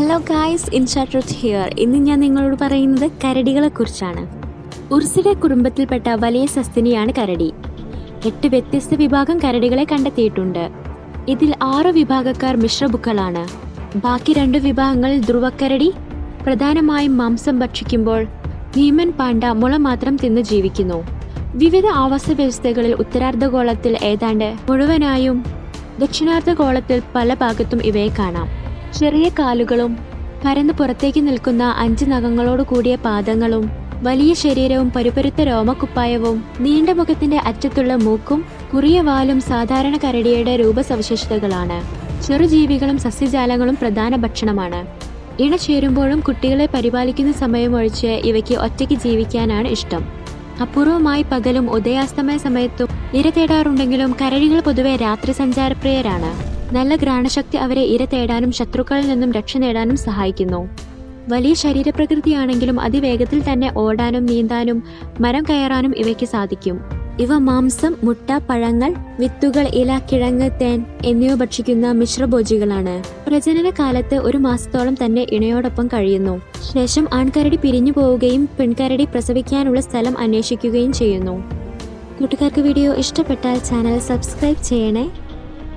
Hello guys ഇൻഷാ ട്രുത്ത് here ഇന്ന് ഞാൻ നിങ്ങളോട് പറയുന്നത് കരടികളെ കുറിച്ചാണ് ഉർസിഡെ കുടുംബത്തിൽപ്പെട്ട വലിയ സസ്തിനിയാണ് കരടി. എട്ട് വ്യത്യസ്ത വിഭാഗം കരടികളെ കണ്ടെത്തിയിട്ടുണ്ട്. ഇതിൽ ആറ് വിഭാഗക്കാർ മിശ്രബുക്കളാണ്. ബാക്കി രണ്ട് വിഭാഗങ്ങൾ ധ്രുവക്കരടി പ്രധാനമായും മാംസം ഭക്ഷിക്കുമ്പോൾ ഭീമൻ പാണ്ട മുള മാത്രം തിന്ന് ജീവിക്കുന്നു. വിവിധ ആവാസ വ്യവസ്ഥകളിൽ ഉത്തരാർദ്ധഗോളത്തിൽ ഏതാണ്ട് മുഴുവനായും ദക്ഷിണാർദ്ധഗോളത്തിൽ പല ഭാഗത്തും ഇവയെ കാണാം. ചെറിയ കാലുകളും പരന്ന് പുറത്തേക്ക് നിൽക്കുന്ന അഞ്ച് നഖങ്ങളോട് കൂടിയ പാദങ്ങളും വലിയ ശരീരവും പരുപരുത്ത രോമക്കുപ്പായവും നീണ്ട മുഖത്തിന്റെ അറ്റത്തുള്ള മൂക്കും കുറിയ വാലും സാധാരണ കരടിയുടെ രൂപസവിശേഷതകളാണ്. ചെറുജീവികളും സസ്യജാലങ്ങളും പ്രധാന ഭക്ഷണമാണ്. ഇണ ചേരുമ്പോഴും കുട്ടികളെ പരിപാലിക്കുന്ന സമയമൊഴിച്ച് ഇവയ്ക്ക് ഒറ്റയ്ക്ക് ജീവിക്കാനാണ് ഇഷ്ടം. അപൂർവമായി പകലും ഉദയാസ്തമയ സമയത്തും ഇര തേടാറുണ്ടെങ്കിലും കരടികൾ പൊതുവെ രാത്രി സഞ്ചാരപ്രിയരാണ് നല്ല ഘ്രാണശക്തി അവരെ ഇര തേടാനും ശത്രുക്കളിൽ നിന്നും രക്ഷ നേടാനും സഹായിക്കുന്നു. വലിയ ശരീരപ്രകൃതിയാണെങ്കിലും അതിവേഗത്തിൽ തന്നെ ഓടാനും നീന്താനും മരം കയറാനും ഇവയ്ക്ക് സാധിക്കും. ഇവ മാംസം മുട്ട പഴങ്ങൾ വിത്തുകൾ ഇല കിഴങ്ങ് തേൻ എന്നിവ ഭക്ഷിക്കുന്ന മിശ്രഭോജികളാണ്. പ്രജനന കാലത്ത് ഒരു മാസത്തോളം തന്നെ ഇണയോടൊപ്പം കഴിയുന്നു. ശേഷം ആൺകരടി പിരിഞ്ഞു പോവുകയും പെൺകരടി പ്രസവിക്കാനുള്ള സ്ഥലം അന്വേഷിക്കുകയും ചെയ്യുന്നു. കൂട്ടുകാർക്ക് വീഡിയോ ഇഷ്ടപ്പെട്ടാൽ ചാനൽ സബ്സ്ക്രൈബ് ചെയ്യണേ.